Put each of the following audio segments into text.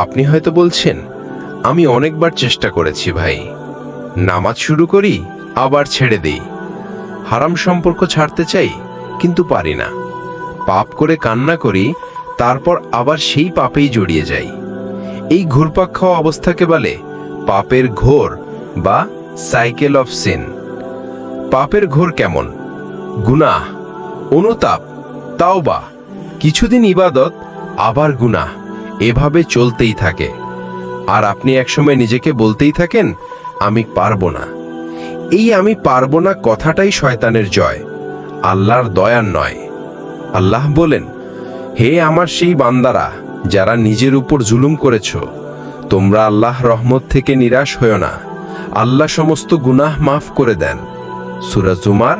আপনি হয়তো বলছেন, আমি অনেকবার চেষ্টা করেছি ভাই। নামাজ শুরু করি, আবার ছেড়ে দেই। হারাম সম্পর্ক ছাড়তে চাই, কিন্তু পারি না। পাপ করে কান্না করি, তারপর আবার সেই পাপেই জড়িয়ে যাই। এই ঘুরপাক খাওয়া অবস্থাকে বলে পাপের ঘোর বা সাইকেল অফ সিন। পাপের ঘোর কেমন? গুনাহ, অনুতাপ, তাওবা, কিছুদিন ইবাদত, আবার গুনাহ। এভাবে চলতেই থাকে। আর আপনি একসময় নিজেকে বলতেই থাকেন, আমি পারব না। এই আমি পারব না কথাটাই শয়তানের জয়, আল্লাহর দয়ার নয়। আল্লাহ বলেন, হে আমার সেই বান্দারা, যারা নিজের উপর জুলুম করেছ, তোমরা আল্লাহ রহমত থেকে নিরাশ হও না। আল্লাহ সমস্ত গুনাহ মাফ করে দেন। সুরাজ জুমার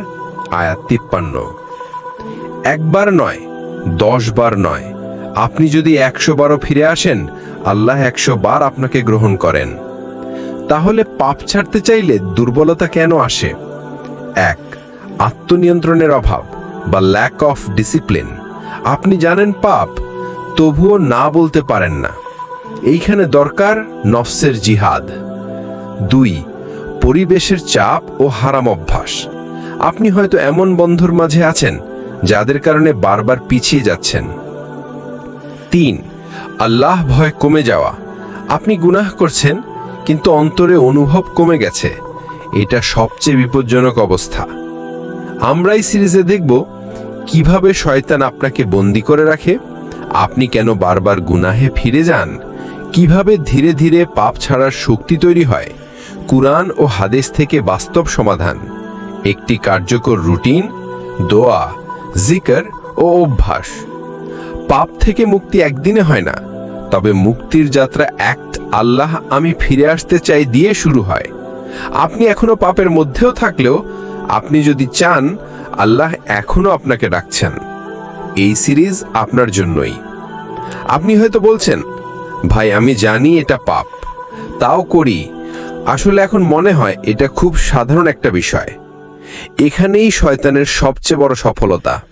আয়াত তিপ্পান্ন। একবার নয়, দশ বার নয় আপনি যদি একশো বারও ফিরে আসেন, আল্লাহ একশো বার আপনাকে গ্রহণ করেন। তাহলে পাপ ছাড়তে চাইলে দুর্বলতা কেন আসে? এক, আত্মনিয়ন্ত্রণের অভাব বা ল্যাক অফ ডিসিপ্লিন আপনি জানেন পাপ, তবুও না বলতে পারেন না। এইখানে দরকার নফসের জিহাদ। দুই, পরিবেশের চাপ ও হারাম অভ্যাস। আপনি হয়তো এমন বন্ধুর মাঝে আছেন, যাদের কারণে বারবার পিছিয়ে যাচ্ছেন। তিন, আল্লাহ ভয় কমে যাওয়া। আপনি গুনাহ করছেন, কিন্তু অন্তরে অনুভব কমে গেছে। এটা সবচেয়ে বিপজ্জনক অবস্থা। আমরা এই সিরিজে দেখব, কীভাবে শয়তান আপনাকে বন্দি করে রাখে। আপনি কেন বারবার গুনাহে ফিরে যান? কীভাবে ধীরে ধীরে পাপ ছাড়ার শক্তি তৈরি হয়? কুরআন ও হাদিস থেকে বাস্তব সমাধান। একটি কার্যকর রুটিন, দোয়া, জিকর ও অভ্যাস। পাপ থেকে মুক্তি একদিনে হয় না। তবে মুক্তির যাত্রা এক আল্লাহ আমি ফিরে আসতে চাই দিয়ে শুরু হয়। আপনি এখনও পাপের মধ্যেও থাকলেও আপনি যদি চান, আল্লাহ এখনও আপনাকে ডাকছেন। এই সিরিজ আপনার জন্যই। আপনি হয়তো বলছেন, ভাই, আমি জানি এটা পাপ। তাও করি। আসলে এখন মনে হয় এটা খুব সাধারণ একটা বিষয়। এখানেই শয়তানের সবচেয়ে বড় সফলতা।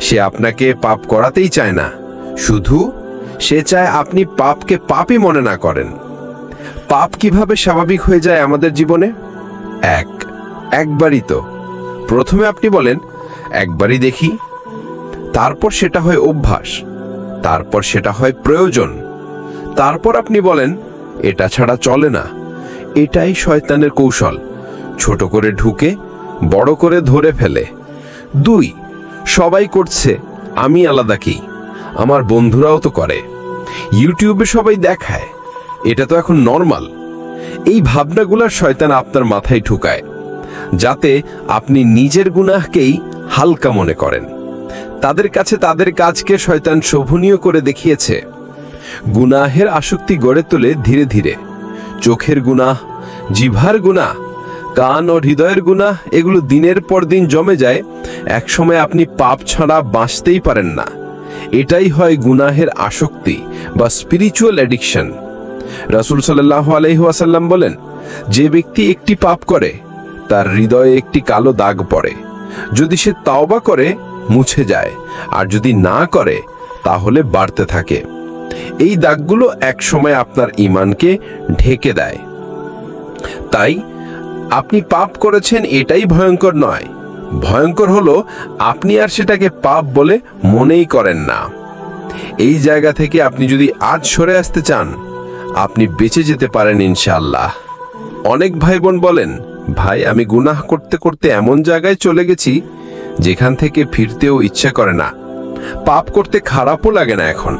সে আপনাকে পাপ করাতেই চায় না। শুধু সে চায় আপনি পাপকে পাপই মনে না করেন। পাপ কীভাবে স্বাভাবিক হয়ে যায় আমাদের জীবনে? এক, একবারই তো। প্রথমে আপনি বলেন, একবারই দেখি। তারপর সেটা হয় অভ্যাস। তারপর সেটা হয় প্রয়োজন। তারপর আপনি বলেন, এটা ছাড়া চলে না। এটাই শয়তানের কৌশল। ছোট করে ঢুকে, বড় করে ধরে ফেলে। দুই সবাই করছে, আমি আলাদা কি? আমার বন্ধুরাও তো করে। ইউটিউবে সবাই দেখায়, এটা তো এখন নর্মাল। এই ভাবনাগুলার শয়তান আপনার মাথায় ঢুকায়, যাতে আপনি নিজের গুনাহকেই হালকা মনে করেন। তাদের কাছে তাদের কাজকে শয়তান শোভনীয় করে দেখিয়েছে। গুনাহের আসক্তি গড়ে তোলে ধীরে ধীরে। চোখের গুনাহ, জিভার গুনাহ কান ও হৃদয়ের গুনাহ এগুলো দিনের পর দিন জমে যায়। একসময় আপনি পাপ ছাড়া বাঁচতেই পারেন না। এটাই হয় গুনাহের আসক্তি বা স্পিরিচুয়াল অ্যাডিকশন রাসুল সাল্লাহ আলহিহাসাল্লাম বলেন, যে ব্যক্তি একটি পাপ করে, তার হৃদয়ে একটি কালো দাগ পড়ে। যদি সে তাওবা করে, মুছে যায়। আর যদি না করে, তাহলে বাড়তে থাকে। এই দাগগুলো একসময় আপনার ইমানকে ঢেকে দেয়। তাই আপনি পাপ করেছেন এটাই ভয়ঙ্কর নয়। ভয়ঙ্কর হলো আপনি আর সেটাকে পাপ বলে মনেই করেন না। এই জায়গা থেকে আপনি যদি আজ সরে আসতে চান, আপনি বেঁচে যেতে পারেন ইনশাআল্লাহ। অনেক ভাই বোন বলেন, ভাই, আমি গুনাহ করতে করতে এমন জায়গায় চলে গেছি যেখান থেকে ফিরতেও ইচ্ছা করে না। পাপ করতে খারাপও লাগে না এখন।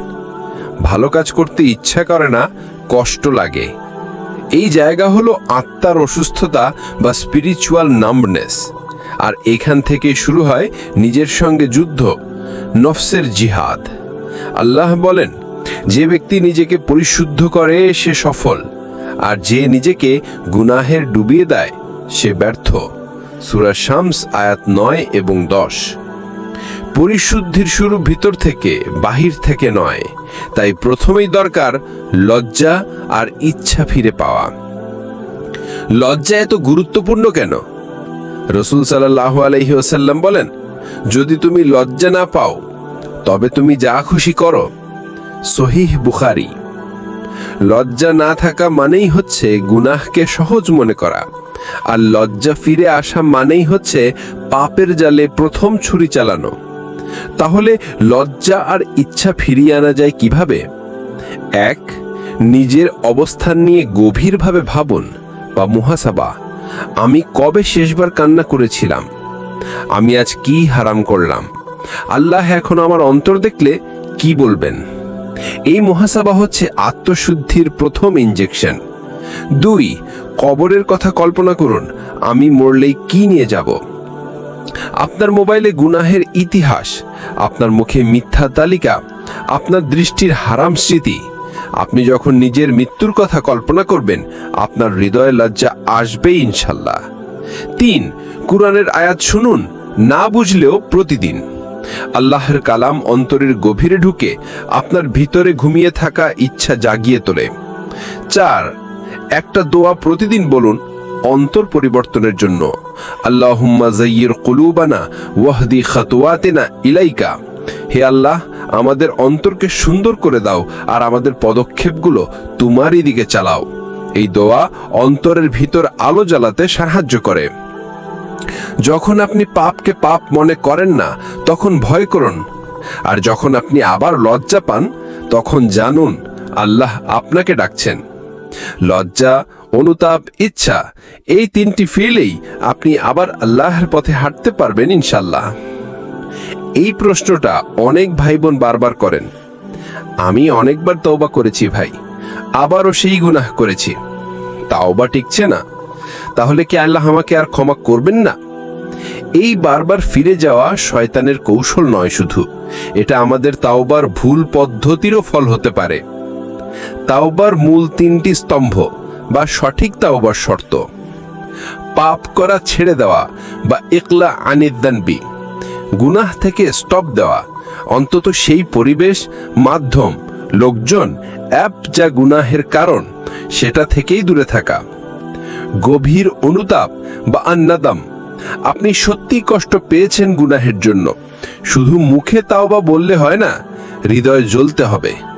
ভালো কাজ করতে ইচ্ছা করে না, কষ্ট লাগে। এই জায়গা হলো আত্মার অসুস্থতা বা স্পিরিচুয়াল নাম্বনেস আর এখান থেকে শুরু হয় নিজের সঙ্গে যুদ্ধ, নফসের জিহাদ। আল্লাহ বলেন, যে ব্যক্তি নিজেকে পরিশুদ্ধ করে, সে সফল। আর যে নিজেকে গুনাহের ডুবিয়ে দেয়, সে ব্যর্থ। সুরা শামস, আয়াত নয় এবং দশ। পরিশুদ্ধির শুরু ভিতর থেকে, বাহির থেকে নয়। তাই প্রথমেই দরকার লজ্জা আর ইচ্ছা ফিরে পাওয়া। লজ্জা এত গুরুত্বপূর্ণ কেন? রসুল সাল্লাহ আলহিউসাল্লাম বলেন, যদি তুমি লজ্জা না পাও, তবে তুমি যা খুশি করো। সহিহ বুখারি। লজ্জা না থাকা মানেই হচ্ছে গুনাহকে সহজ মনে করা, আর লজ্জা ফিরে আসা মানেই হচ্ছে পাপের জালে প্রথম ছুরি চালানো। তাহলে লজ্জা আর ইচ্ছা ফিরিয়ে আনা যায় কীভাবে? এক, নিজের অবস্থান নিয়ে গভীরভাবে ভাবুন বা মুহাসাবা, আমি কবে শেষবার কান্না করেছিলাম? আমি আজ কি হারাম করলাম? আল্লাহ এখন আমার অন্তর দেখলে কি বলবেন? এই মহাসাবা হচ্ছে আত্মশুদ্ধির প্রথম ইনজেকশন দুই, কবরের কথা কল্পনা করুন, আমি মরলেই কি নিয়ে যাব? আপনার মোবাইলে গুনাহের ইতিহাস, আপনার মুখে মিথ্যা তালিকা, আপনার দৃষ্টির হারাম স্মৃতি, আপনি যখন নিজের মৃত্যুর কথা কল্পনা করবেন, আপনার হৃদয়ে লজ্জা আসবেই ইনশাল্লাহ। তিন, কুরআনের আয়াত শুনুন, না বুঝলেও প্রতিদিন। আল্লাহর কালাম অন্তরের গভীরে ঢুকে আপনার ভিতরে ঘুমিয়ে থাকা ইচ্ছা জাগিয়ে তোলে। চার, একটা দোয়া প্রতিদিন বলুন অন্তর পরিবর্তনের জন্য। আল্লাহুম্মা জাইয়ির কুলুবানা ওয়াহদি খাতুয়াতিনা ইলাইকা। হে আল্লাহ, আমাদের অন্তরকে সুন্দর করে দাও আর আমাদের পদক্ষেপগুলো তোমারই দিকে চালাও। এই দোয়া অন্তরের ভিতর আলো জ্বালাতে সাহায্য করে। যখন আপনি পাপকে পাপ মনে করেন না, তখন ভয় করুন। আর যখন আপনি আবার লজ্জা পান, তখন জানুন, আল্লাহ আপনাকে ডাকছেন। লজ্জা অনুতাপ, ইচ্ছা। এই তিনটি ফিলেই আপনি আবার আল্লাহর পথে হাঁটতে পারবেন ইনশাল্লাহ এই প্রশ্নটা অনেক ভাই বোন বারবার করেন। আমি অনেকবার তওবা করেছি ভাই। আবারও সেই গুনাহ করেছি। তাওবা টিকছে না। তাহলে কি আল্লাহ আমাকে আর ক্ষমা করবেন না? এই বারবার ফিরে যাওয়া শয়তানের কৌশল নয় শুধু। এটা আমাদের তাওবার ভুল পদ্ধতিরও ফল হতে পারে। তাওবার মূল তিনটি স্তম্ভ। বা সঠিক তাওবার শর্ত। পাপ করা ছেড়ে দেওয়া বা একলা আনিদানবি গুনাহ থেকে স্টপ দেওয়া। অন্তত সেই পরিবেশ, মাধ্যম, লোকজন অ্যাপ যা গুনাহের কারণ, সেটা থেকেই দূরে থাকা। গভীর অনুতাপ বা আন্নাদাম। আপনি সত্যি কষ্ট পেয়েছেন গুনাহের জন্য। শুধু মুখে তাও বা বললে হয় না, হৃদয় জ্বলতে হবে।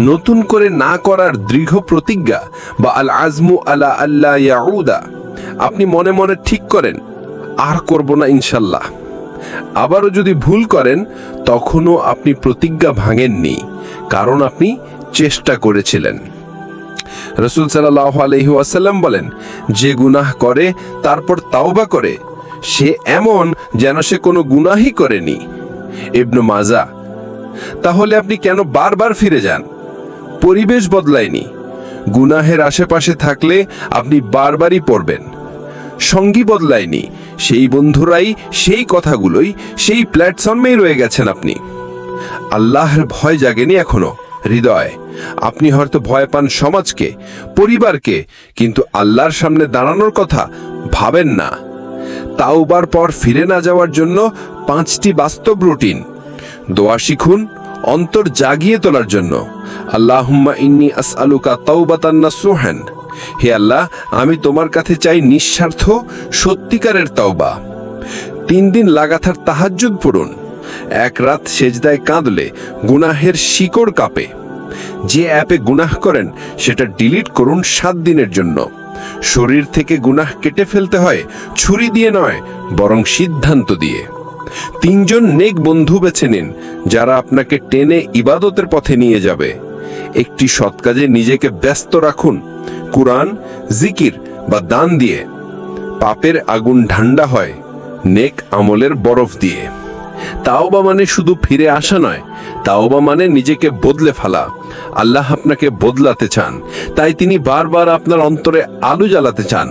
নতুন করে না করার দৃঢ় প্রতিজ্ঞা বা আল আজমু আলা আল্লাহ ইয়াউদা। আপনি মনে মনে ঠিক করেন, আর করব না ইনশাল্লাহ। আবারও যদি ভুল করেন, তখনও আপনি প্রতিজ্ঞা ভাঙেননি, কারণ আপনি চেষ্টা করেছিলেন। রসুল ওয়াসাল্লাম বলেন, যে গুনাহ করে, তারপর তাওবা করে। সে এমন যেন সে কোনো গুনাহই করেনি। ইবনু মাজা তাহলে আপনি কেন বারবার ফিরে যান? পরিবেশ বদলায়নি। গুনাহের আশেপাশে থাকলে আপনি বারবারই পড়বেন। সঙ্গী বদলায়নি। সেই বন্ধুরাই সেই কথাগুলোই সেই প্ল্যাটফর্মেই রয়ে গেছেন আপনি। আল্লাহর ভয় জাগেনি এখনও। হৃদয়, আপনি হয়তো ভয় পান সমাজকে, পরিবারকে, কিন্তু আল্লাহর সামনে দাঁড়ানোর কথা ভাবেন না। তাওবার পর ফিরে না যাওয়ার জন্য পাঁচটি বাস্তব রুটিন দোয়া শিখুন, অন্তর জাগিয়ে তোলার জন্য। আল্লাহুম্মা ইন্নি আসআলুকা তাওবাতান নাসুহান। হে আল্লাহ, আমি তোমার কাছে চাই নিঃস্বার্থ, সত্যিকারের তওবা। তিন দিন লাগাতার তাহাজ্জুদ পড়ুন। এক রাত সেজদায় কাঁদলে গুনাহের শিকড় কাঁপে। যে অ্যাপে গুনাহ করেন, সেটা ডিলিট করুন সাত দিনের জন্য। শরীর থেকে গুনাহ কেটে ফেলতে হয়, ছুরি দিয়ে নয়, বরং সিদ্ধান্ত দিয়ে। তিনজন নেক বন্ধু বেছে নিন, যারা আপনাকে টেনে ইবাদতের পথে নিয়ে যাবে। একটি সৎ কাজে নিজেকে ব্যস্ত রাখুন। কুরআন, জিকির বা দান দিয়ে। পাপের আগুন ঠান্ডা হয়, নেক আমলের বরফ দিয়ে। তাওবা মানে শুধু ফিরে আসা নয়, তাওবা মানে নিজেকে বদলে ফেলা। আল্লাহ আপনাকে বদলাতে চান, তাই তিনি বারবার আপনার অন্তরে আলো জ্বালাতে চান।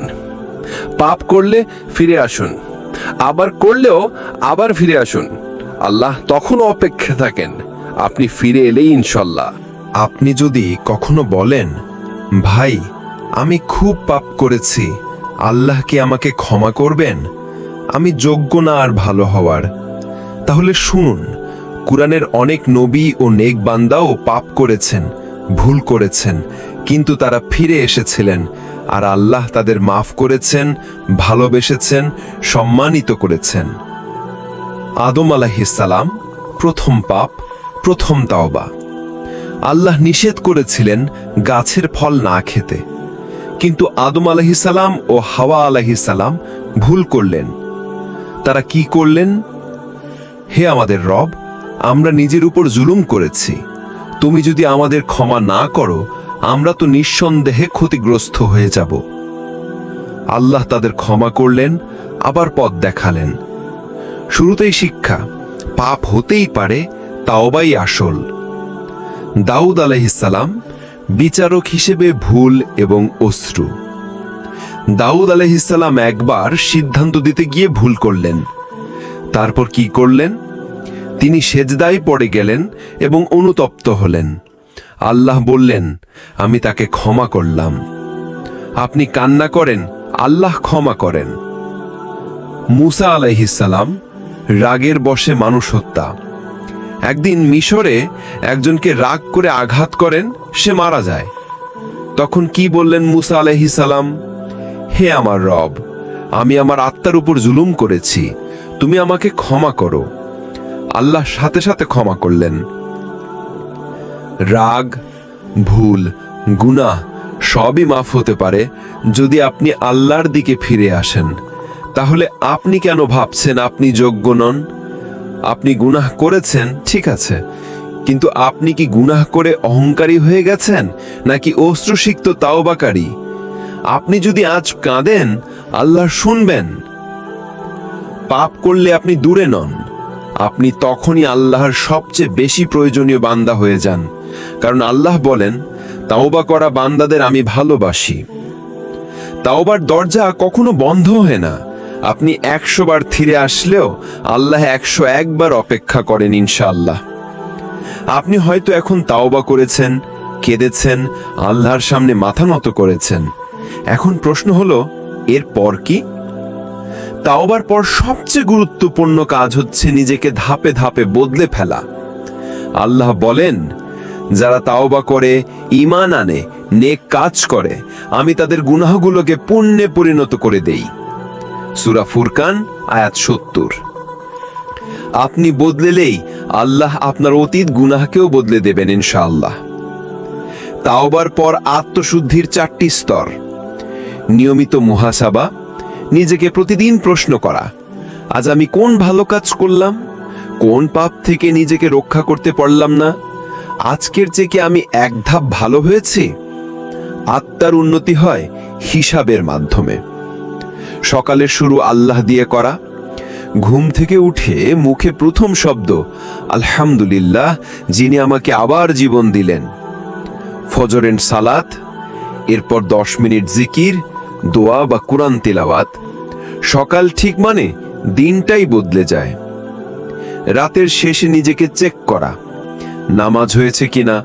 পাপ করলে ফিরে আসুন। আবার করলেও আবার ফিরে আসুন। আল্লাহ তখনও অপেক্ষা থাকেন। আপনি ফিরে এলেই ইনশাল্লাহ। আপনি যদি কখনো বলেন, ভাই, আমি খুব পাপ করেছি, আল্লাহ কি আমাকে ক্ষমা করবেন? আমি যোগ্য না আর ভালো হওয়ার। তাহলে শুনুন, কুরআনের অনেক নবী ও নেক বান্দাও পাপ করেছেন, ভুল করেছেন, কিন্তু তারা ফিরে এসেছিলেন। আর আল্লাহ তাদের মাফ করেছেন, ভালোবেসেছেন, সম্মানিত করেছেন। আদম আলাহিসাল্লাম প্রথম পাপ, প্রথম তাওবা। আল্লাহ নিষেধ করেছিলেন গাছের ফল না খেতে। কিন্তু আদম আলাহিসাল্লাম ও হাওয়া আলাহিসাল্লাম ভুল করলেন। তারা কি করলেন? হে আমাদের রব, আমরা নিজের উপর জুলুম করেছি। তুমি যদি আমাদের ক্ষমা না করো আমরা তো নিঃসন্দেহে ক্ষতিগ্রস্ত হয়ে যাব। আল্লাহ তাদের ক্ষমা করলেন, আবার পথ দেখালেন। শুরুতেই শিক্ষা, পাপ হতেই পারে, তাওবাই আসল। দাউদ আলাইহিসাল্লাম বিচারক হিসেবে ভুল এবং অশ্রু। দাউদ আলাইহিসাল্লাম একবার সিদ্ধান্ত দিতে গিয়ে ভুল করলেন। তারপর কি করলেন? তিনি সেজদায় পড়ে গেলেন এবং অনুতপ্ত হলেন। আল্লাহ বললেন, আমি তাকে ক্ষমা করলাম। আপনি কান্না করেন, আল্লাহ ক্ষমা করেন। মুসা আলাইহিসাল্লাম রাগের বশে মানুষ হত্যা। একদিন মিশরে একজনকে রাগ করে আঘাত করেন, সে মারা যায়। তখন কি বললেন মুসা আলাইহিসাল্লাম হে আমার রব, আমি আমার আত্মার উপর জুলুম করেছি, তুমি আমাকে ক্ষমা করো। আল্লাহ সাথে সাথে ক্ষমা করলেন। রাগ, ভুল, গুনাহ সবই মাফ হতে পারে যদি আপনি আল্লাহর দিকে ফিরে আসেন। তাহলে আপনি কেন ভাবছেন আপনি যোগ্য নন? আপনি গুনাহ করেছেন, ঠিক আছে। কিন্তু আপনি কি গুনাহ করে অহংকারী হয়ে গেছেন, নাকি অশ্রুসিক্ত তাওবাকারী? আপনি যদি আজ কাঁদেন, আল্লাহ শুনবেন। পাপ করলে আপনি দূরে নন। আপনি তখনই আল্লাহর সবচেয়ে বেশি প্রয়োজনীয় বান্দা হয়ে যান। কারণ আল্লাহ বলেন, তাওবা করা বান্দাদের আমি ভালোবাসি। তাওবার দরজা কখনো বন্ধ হয় না। আপনি একশো বার ফিরে আসলেও আল্লাহ একশো একবার অপেক্ষা করেন ইনশাআল্লাহ। আপনি হয়তো এখন তাওবা করেছেন, কেঁদেছেন, আল্লাহর সামনে মাথা নত করেছেন। এখন প্রশ্ন হলো এর পর কি? তাওবার পর সবচেয়ে গুরুত্বপূর্ণ কাজ হচ্ছে নিজেকে ধাপে ধাপে বদলে ফেলা। আল্লাহ বলেন যারা তাওবা করে ইমান আনে, নেক কাজ করে, আমি তাদের গুনাহগুলোকে পুণ্যে পরিণত করে দেই। সূরা ফুরকান, আয়াত সত্তর। আপনি বদলেলেই আল্লাহ আপনার অতীত গুনাহকেও বদলে দেবেন ইনশাআল্লাহ। তাওবার পর আত্মশুদ্ধির চারটি স্তর। নিয়মিত মুহাসাবা, নিজেকে প্রতিদিন প্রশ্ন করা, আজ আমি কোন ভালো কাজ করলাম, কোন পাপ থেকে নিজেকে রক্ষা করতে পারলাম না আজকের চেয়ে আমি এক ধাপ ভালো হয়েছি? আত্মার উন্নতি হয় হিসাবের মাধ্যমে। সকালের শুরু আল্লাহ দিয়ে করা, ঘুম থেকে উঠে মুখে প্রথম শব্দ, আলহামদুলিল্লাহ, যিনি আমাকে আবার জীবন দিলেন। ফজরেন সালাত, এরপর দশ মিনিট জিকির, দোয়া বা কোরআন তেলাওয়াত। সকাল ঠিক মানে দিনটাই বদলে যায়। রাতের শেষে নিজেকে চেক করা নামাজ হয়েছে কিনা?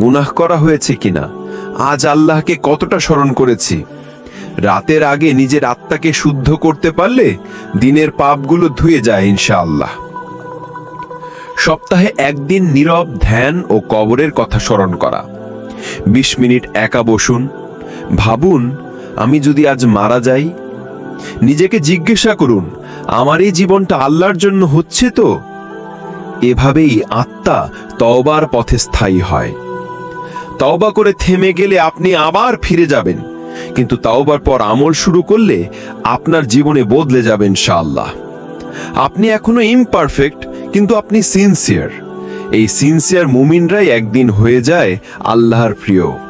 গুনাহ করা হয়েছে কিনা? আজ আল্লাহকে কতটা স্মরণ করেছি? রাতের আগে নিজের আত্মাকে শুদ্ধ করতে পারলে দিনের পাপগুলো ধুয়ে যায় ইনশাআল্লাহ। সপ্তাহে একদিন নীরব ধ্যান ও কবরের কথা স্মরণ করা। বিশ মিনিট একা বসুন। ভাবুন, আমি যদি আজ মারা যাই? নিজেকে জিজ্ঞাসা করুন, আমার এই জীবনটা আল্লাহর জন্য হচ্ছে তো? এভাবেই আত্মা তওবার পথে স্থায়ী হয়। তওবা করে থেমে গেলে আপনি আবার ফিরে যাবেন। কিন্তু তাওবার পর আমল শুরু করলে আপনার জীবনে বদলে যাবেন ইনশাআল্লাহ। আপনি এখনও ইমপারফেক্ট কিন্তু আপনি সিনসিয়ার এই সিনসিয়ার মুমিনরাই একদিন হয়ে যায় আল্লাহর প্রিয়।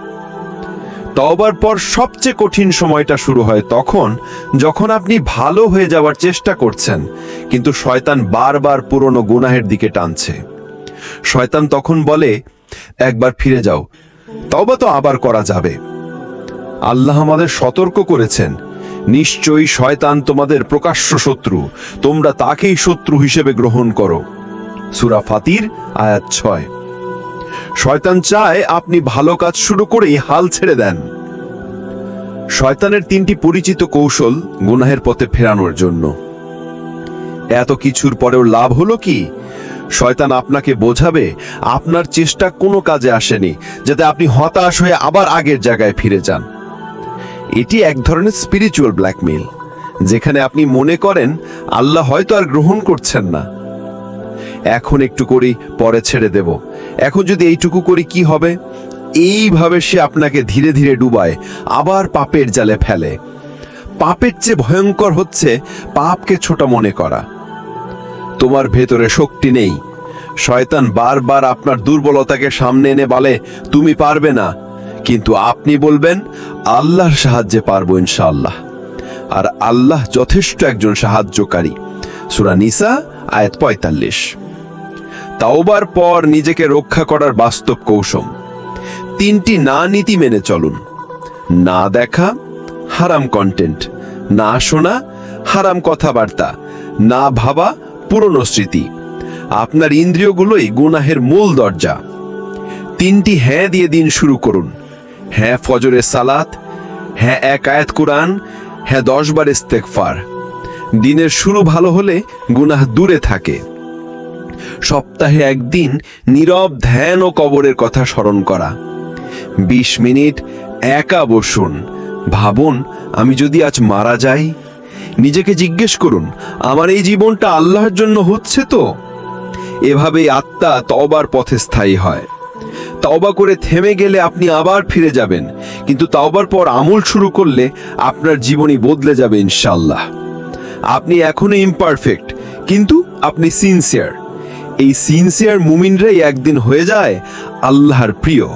তওবার পর সবচেয়ে কঠিন সময়টা শুরু হয় তখন, যখন আপনি ভালো হয়ে যাওয়ার চেষ্টা করছেন, কিন্তু শয়তান বারবার পুরনো গুনাহের দিকে টানছে। শয়তান তখন বলে, একবার ফিরে যাও তবা তো আবার করা যাবে। আল্লাহ আমাদের সতর্ক করেছেন, নিশ্চয়ই শয়তান তোমাদের প্রকাশ্য শত্রু, তোমরা তাকেই শত্রু হিসেবে গ্রহণ করো। সুরা ফাতির, আয়াত ছয়। শয়তান চায় আপনি ভালো কাজ শুরু করেই হাল ছেড়ে দেন। শয়তানের তিনটি পরিচিত কৌশল গুনাহের পথে ফেরানোর জন্য। এত কিছুর পরেও লাভ হলো কি? শয়তান আপনাকে বোঝাবে, আপনার চেষ্টা কোনো কাজে আসেনি, যাতে আপনি হতাশ হয়ে আবার আগের জায়গায় ফিরে যান। এটি এক ধরনের স্পিরিচুয়াল ব্ল্যাকমেল যেখানে আপনি মনে করেন, আল্লাহ হয়তো আর গ্রহণ করছেন না। এখন একটু করি, পরে ছেড়ে দেব। এখন যদি এইটুকু করি, কি হবে? এইভাবে সে আপনাকে ধীরে ধীরে ডুবায়, আবার পাপের জালে ফেলে। পাপের চেয়ে ভয়ঙ্কর হচ্ছে পাপকে ছোট মনে করা। তোমার ভেতরে শক্তি নেই। শয়তান বারবার আপনার দুর্বলতাকে সামনে এনে বলে, তুমি পারবে না। কিন্তু আপনি বলবেন, আল্লাহর সাহায্যে পারব ইনশাআল্লাহ। আর আল্লাহ যথেষ্ট একজন সাহায্যকারী। সুরা নিসা আয়াত পঁয়তাল্লিশ। তাওবার পর নিজেকে রক্ষা করার বাস্তব কৌশল। তিনটি না নীতি মেনে চলুন। না দেখা, হারাম কন্টেন্ট না শোনা, হারাম কথাবার্তা। না ভাবা, পুরনো স্মৃতি। আপনার ইন্দ্রিয়গুলোই গুনাহের মূল দরজা। তিনটি হ্যাঁ দিয়ে দিন শুরু করুন। হ্যাঁ ফজরের সালাত হ্যাঁ এক আয়াত কোরআন হ্যাঁ দশ বার ইস্তেকফার দিনের শুরু ভালো হলে গুনাহ দূরে থাকে। সপ্তাহে একদিন নীরব ধ্যান ও কবরের কথা স্মরণ করা। বিশ মিনিট একা বসুন। ভাবুন, আমি যদি আজ মারা যাই, নিজেকে জিজ্ঞেস করুন, আমার এই জীবনটা আল্লাহর জন্য হচ্ছে তো? এভাবেই আত্মা তবার পথে স্থায়ী হয়। তওবা করে থেমে গেলে আপনি আবার ফিরে যাবেন, কিন্তু তাওবার পর আমল শুরু করলে আপনার জীবনই বদলে যাবে ইনশাল্লাহ আপনি এখনও ইমপারফেক্ট কিন্তু আপনি সিনসিয়ার এই সিনসিয়ার মুমিনরাই একদিন হয়ে যায় আল্লাহর প্রিয়।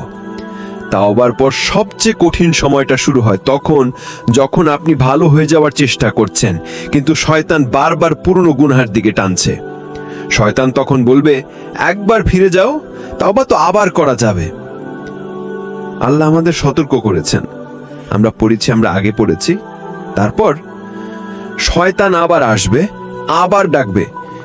তাওবার পর সবচেয়ে কঠিন সময়টা শুরু হয় তখন, যখন আপনি ভালো হয়ে যাওয়ার চেষ্টা করছেন, কিন্তু শয়তান বারবার পুরনো গুনহার দিকে টানছে। শয়তান তখন বলবে, একবার ফিরে যাও, তাওবা তো আবার করা যাবে। আল্লাহ আমাদের সতর্ক করেছেন। আমরা পড়েছি, আমরা আগে পড়েছি। তারপর শয়তান আবার আসবে, আবার ডাকবে,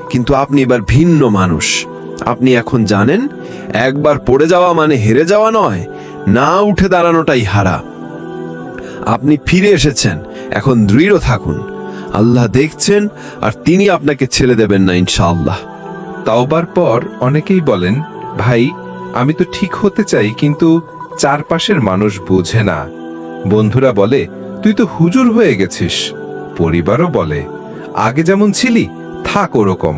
কিন্তু আপনি এবার ভিন্ন মানুষ। আপনি এখন জানেন, একবার পড়ে যাওয়া মানে হেরে যাওয়া নয়, না উঠে দাঁড়ানোটাই হারা। আপনি ফিরে এসেছেন, এখন দৃঢ় থাকুন। আল্লাহ দেখছেন, আর তিনি আপনাকে ছেড়ে দেবেন না, ইনশাআল্লাহ। তাওবার পর অনেকেই বলেন, ভাই, আমি তো ঠিক হতে চাই, কিন্তু চারপাশের মানুষ বোঝে না। বন্ধুরা বলে, তুই তো হুজুর হয়ে গেছিস। পরিবারও বলে, আগে যেমন ছিলি, থাক ওরকম।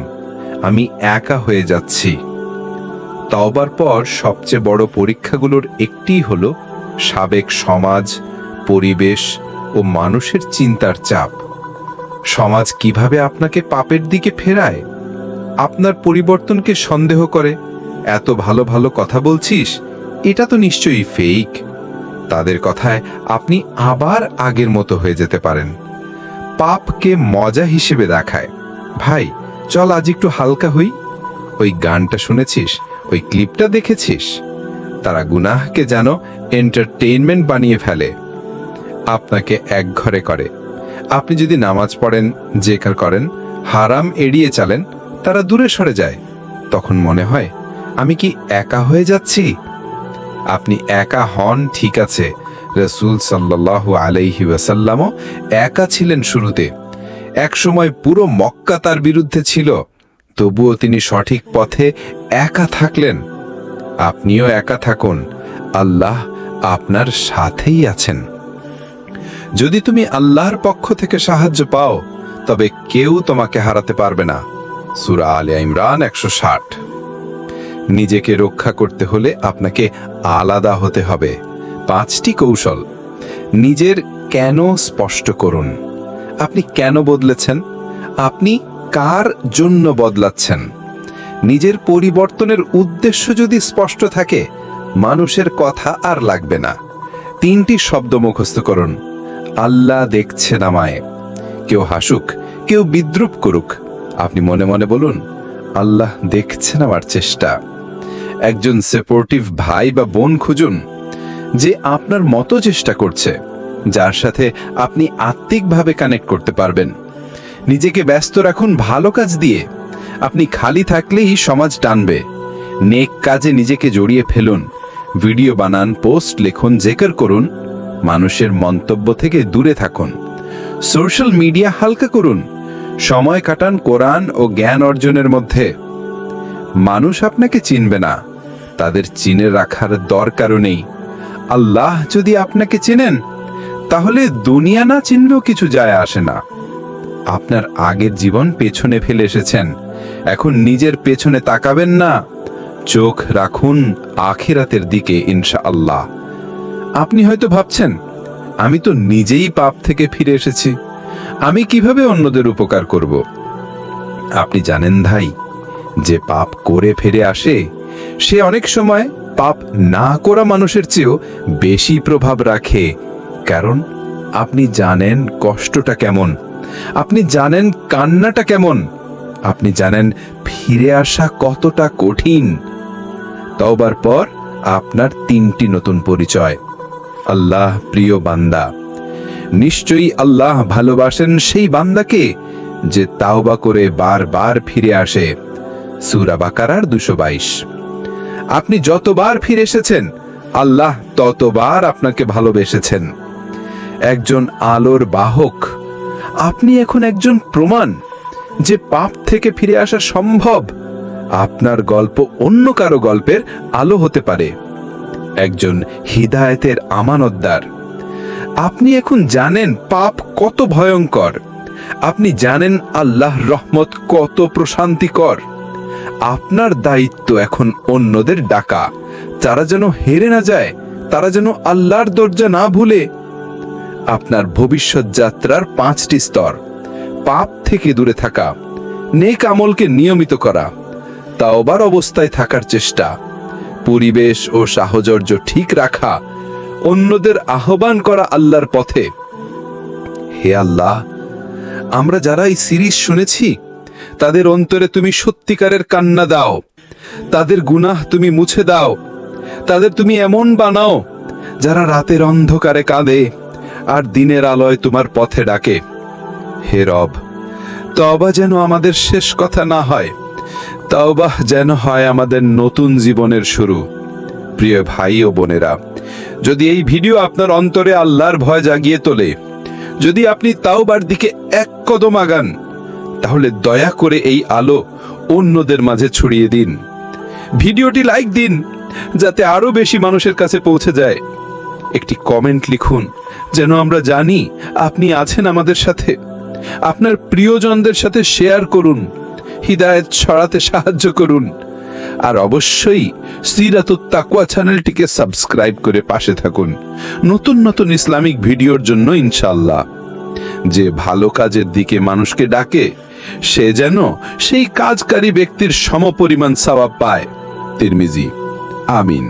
আমি একা হয়ে যাচ্ছি। তাওবার পর সবচেয়ে বড় পরীক্ষাগুলোর একটিই হলো সাবেক সমাজ, পরিবেশ ও মানুষের চিন্তার চাপ। সমাজ কীভাবে আপনাকে পাপের দিকে ফেরায়? আপনার পরিবর্তনকে সন্দেহ করে? এত ভালো ভালো কথা বলছিস, এটা তো নিশ্চয়ই ফেক তাদের কথায় আপনি আবার আগের মতো হয়ে যেতে পারেন। পাপকে মজা হিসেবে দেখায়। ভাই, চল আজ একটু হালকা হই। ওই গানটা শুনেছিস? ওই ক্লিপটা দেখেছিস? তারা গুনাহকে যেন এন্টারটেইনমেন্ট বানিয়ে ফেলে। আপনাকে এক ঘরে করে। আপনি যদি নামাজ পড়েন, জেকার করেন, হারাম এড়িয়ে চালেন, তারা দূরে সরে যায়। তখন মনে হয়, আমি কি একা হয়ে যাচ্ছি? আপনি একা হন, ঠিক আছে। রসুল সাল্লাহ আলাইহি ওয়াসাল্লামও একা ছিলেন শুরুতে। একসময় পুরো মক্কা তার বিরুদ্ধে ছিল, তবুও তিনি সঠিক পথে একা থাকলেন। আপনিও একা থাকুন, আল্লাহ আপনার সাথেই আছেন। যদি তুমি আল্লাহর পক্ষ থেকে সাহায্য পাও, তবে কেউ তোমাকে হারাতে পারবে না। সুরা আলে ইমরান একশো ষাট। নিজেকে রক্ষা করতে হলে আপনাকে আলাদা হতে হবে। পাঁচটি কৌশল। নিজের কেন স্পষ্ট করুন। আপনি কেন বদলেছেন? আপনি কার জন্য বদলাচ্ছেন? নিজের পরিবর্তনের উদ্দেশ্য যদি স্পষ্ট থাকে, মানুষের কথা আর লাগবে না। তিনটি শব্দ মুখস্থ করুন। আল্লাহ দেখছেন আমায়। কেউ হাসুক, কেউ বিদ্রুপ করুক। আপনি মনে মনে বলুন, আল্লাহ দেখছেন আমার চেষ্টা। একজন সাপোর্টিভ ভাই বা বোন খুঁজুন। যে আপনার মতো চেষ্টা করছে, যার সাথে আপনি আত্মিকভাবে কানেক্ট করতে পারবেন। নিজেকে ব্যস্ত রাখুন ভালো কাজ দিয়ে। আপনি খালি থাকলেই সমাজ টানবে। নেক কাজে নিজেকে জড়িয়ে ফেলুন। ভিডিও বানান, পোস্ট লিখুন, জেকার করুন। মানুষের মন্তব্য থেকে দূরে থাকুন। সোশ্যাল মিডিয়া হালকা করুন। সময় কাটান কোরআন ও জ্ঞান অর্জনের মধ্যে। মানুষ আপনাকে চিনবে না। তাদের চিনে রাখার দরকারও নেই। আল্লাহ যদি আপনাকে চেনেন, তাহলে দুনিয়া না চিনলেও কিছু যায় আসে না। আপনার আগের জীবন পেছনে ফেলে এসেছেন। এখন নিজের পেছনে তাকাবেন না। চোখ রাখুন আখিরাতের দিকে, ইনশাআল্লাহ। আপনি হয়তো ভাবছেন, আমি তো নিজেই পাপ থেকে ফিরে এসেছি। আমি কীভাবে অন্যদের উপকার করব? আপনি জানেন ভাই, যে পাপ করে ফিরে আসে, সে অনেক সময় পাপ না করা মানুষের চেয়েও বেশি প্রভাব রাখে। কারণ আপনি জানেন কষ্টটা কেমন। আপনি জানেন কান্নাটা কেমন। আপনি জানেন ফিরে আসা কতটা কঠিন। তওবার পর আপনার তিনটি নতুন পরিচয়। আল্লাহ প্রিয় বান্দা, নিশ্চয়ই আল্লাহ ভালোবাসেন সেই বান্দাকে যে তাওবা করে বারবার ফিরে আসে। সুরা বাকারার দুশো বাইশ। আপনি যতবার ফিরে এসেছেন, আল্লাহ ততবার আপনাকে ভালোবেসেছেন। একজন আলোর বাহক, আপনি এখন একজন প্রমাণ যে পাপ থেকে ফিরে আসা সম্ভব। আপনার গল্প অন্য কারও গল্পের আলো হতে পারে। একজন হিদায়েতের আমানতদার। আপনি এখন জানেন পাপ কত ভয়ঙ্কর। আপনি জানেন আল্লাহ রহমত কত প্রশান্তিকর। আপনার দায়িত্ব এখন অন্যদের ডাকা। তারা যেন হেরে না যায়, তারা যেন আল্লাহর দরজা না ভুলে। আপনার ভবিষ্যৎ যাত্রার পাঁচটি স্তর। পাপ থেকে দূরে থাকা, নেক আমলকে নিয়মিত করা, তাওবার অবস্থায় থাকার চেষ্টা, পরিবেশ ও সাহচর্য ঠিক রাখা, অন্যদের আহ্বান করা আল্লাহর পথে। হে আল্লাহ, আমরা যারা এই সিরিজ শুনেছি তাদের অন্তরে তুমি সত্যিকারের কান্না দাও। তাদের গুনাহ তুমি মুছে দাও। তাদের তুমি এমন বানাও, যারা রাতের অন্ধকারে কাঁদে আর দিনের আলোয় তোমার পথে ডাকে। হে রব তবা যেন আমাদের শেষ কথা না হয় তাওবাহ যেন হয় আমাদের নতুন জীবনের শুরু। প্রিয় ভাই ও বোনেরা, যদি এই ভিডিও আপনার অন্তরে আল্লাহর ভয় জাগিয়ে তোলে, যদি আপনি তাওবার দিকে এক কদম আগান তাহলে দয়া করে এই আলো অন্যদের মাঝে ছড়িয়ে দিন। ভিডিওটি লাইক দিন, যাতে আরও বেশি মানুষের কাছে পৌঁছে যায়। একটি কমেন্ট লিখুন, যেন আমরা জানি আপনি আছেন আমাদের সাথে। আপনার প্রিয়জনদের সাথে শেয়ার করুন, হিদায়ত ছড়াতে সাহায্য করুন। আর অবশ্যই সিরাতুত তাকুয়া চ্যানেলটিকে সাবস্ক্রাইব করে পাশে থাকুন। নতুন নতুন ইসলামিক ভিডিওর জন্য ইনশাল্লাহ যে ভালো কাজের দিকে মানুষকে ডাকে সে যেন সেই কাজকারী ব্যক্তির সমপরিমাণ সবাব পায়। তিরমিজি আমিন।